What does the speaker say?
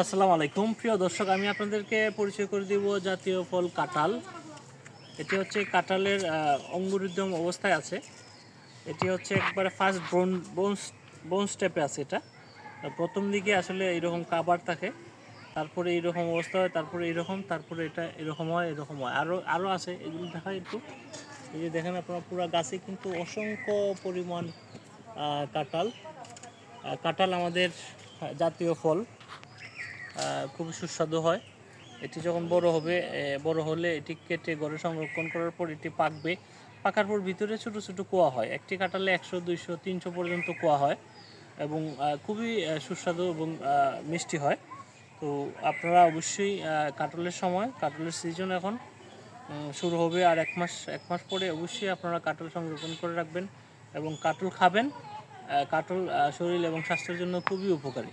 আসসালামু আলাইকুম। প্রিয় দর্শক, আমি আপনাদেরকে পরিচয় করে দিব জাতীয় ফল কাঁঠাল। এটি হচ্ছে কাঁঠালের অঙ্গুরোদ্যম অবস্থায় আছে। এটি হচ্ছে একবারে ফার্স্ট ব্রোন বোন বোন স্টেপে আছে এটা। প্রথম দিকে আসলে এইরকম কাবার থাকে, তারপরে এইরকম অবস্থা হয়, তারপরে এইরকম, তারপরে এটা এরকম হয় এরকম হয়। আরও আরও আছে, এগুলো দেখায় একটু। এই যে দেখেন আপনারা, পুরো গাছে কিন্তু অসংখ্য পরিমাণ কাঁঠাল। কাঁঠাল আমাদের জাতীয় ফল। খুবই সুস্বাদু হয়। এটি যখন বড় হবে বড় হলে এটি কেটে ঘরে সংরক্ষণ করার পর এটি পাকবে। পাকার পর ভিতরে ছোট ছোট কোয়া হয়। একটি কাঁঠালে একশো দুইশো তিনশো পর্যন্ত কোয়া হয় এবং খুবই সুস্বাদু এবং মিষ্টি হয়। তো আপনারা অবশ্যই আহ, কাঁঠালের সময় কাঁঠালের সিজন এখন শুরু হবে আর এক মাস এক মাস পরে অবশ্যই আপনারা কাঁঠাল সংরক্ষণ করে রাখবেন এবং কাঁঠাল খাবেন। আহ, শরীর এবং স্বাস্থ্যের জন্য খুবই উপকারী।